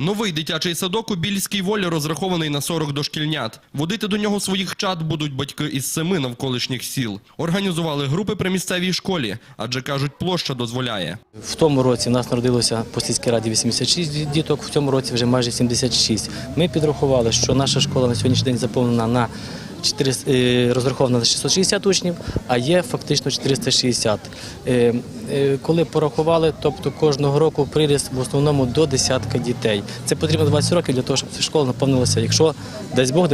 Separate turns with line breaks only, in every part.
Новий дитячий садок у Більській волі розрахований на 40 дошкільнят. Водити до нього своїх чад будуть батьки із семи навколишніх сіл. Організували групи при місцевій школі, адже кажуть, площа дозволяє.
В тому році в нас народилося по сільській раді 86 діток, в цьому році вже майже 76. Ми підрахували, що наша школа на сьогоднішній день заповнена на 400, е, розрахована на 660 учнів, а є фактично 460. Е, е, Коли порахували, тобто кожного року приріст в основному до десятка дітей. Це потрібно 20 років для того, щоб ця школа наповнилася, якщо дасть Бог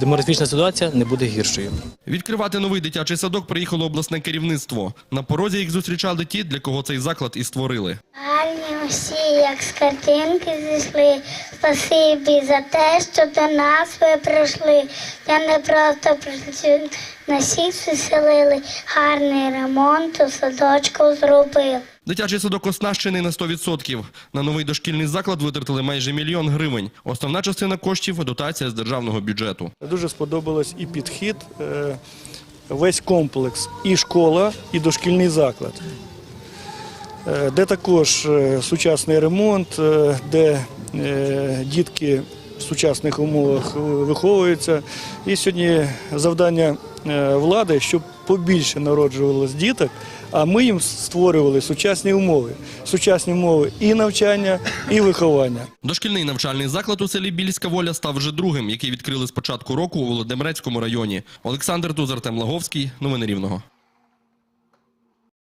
демографічна ситуація не буде гіршою.
Відкривати новий дитячий садок приїхало обласне керівництво. На порозі їх зустрічали ті, для кого цей заклад і створили.
Гарні усі, як з картинки зійшли. Спасибі за те, що до нас ви прийшли. Я не просто працюю, на всіх веселили. Гарний ремонт у садочку зробив.
Дитячий садок оснащений на 100%. На новий дошкільний заклад витратили майже мільйон гривень. Основна частина коштів – дотація з державного бюджету.
Дуже сподобалось і підхід, е, весь комплекс, і школа, і дошкільний заклад, де також е, сучасний ремонт, е, де е, дітки в сучасних умовах е, виховуються. І сьогодні завдання е, влади, щоб побільше народжувалось діток, а ми їм створювали сучасні умови. Сучасні умови і навчання, і виховання.
Дошкільний навчальний заклад у селі Більська воля став вже другим, який відкрили з початку року у Володимирецькому районі. Олександр Тузар, Артем Лаговський. Новини Рівного.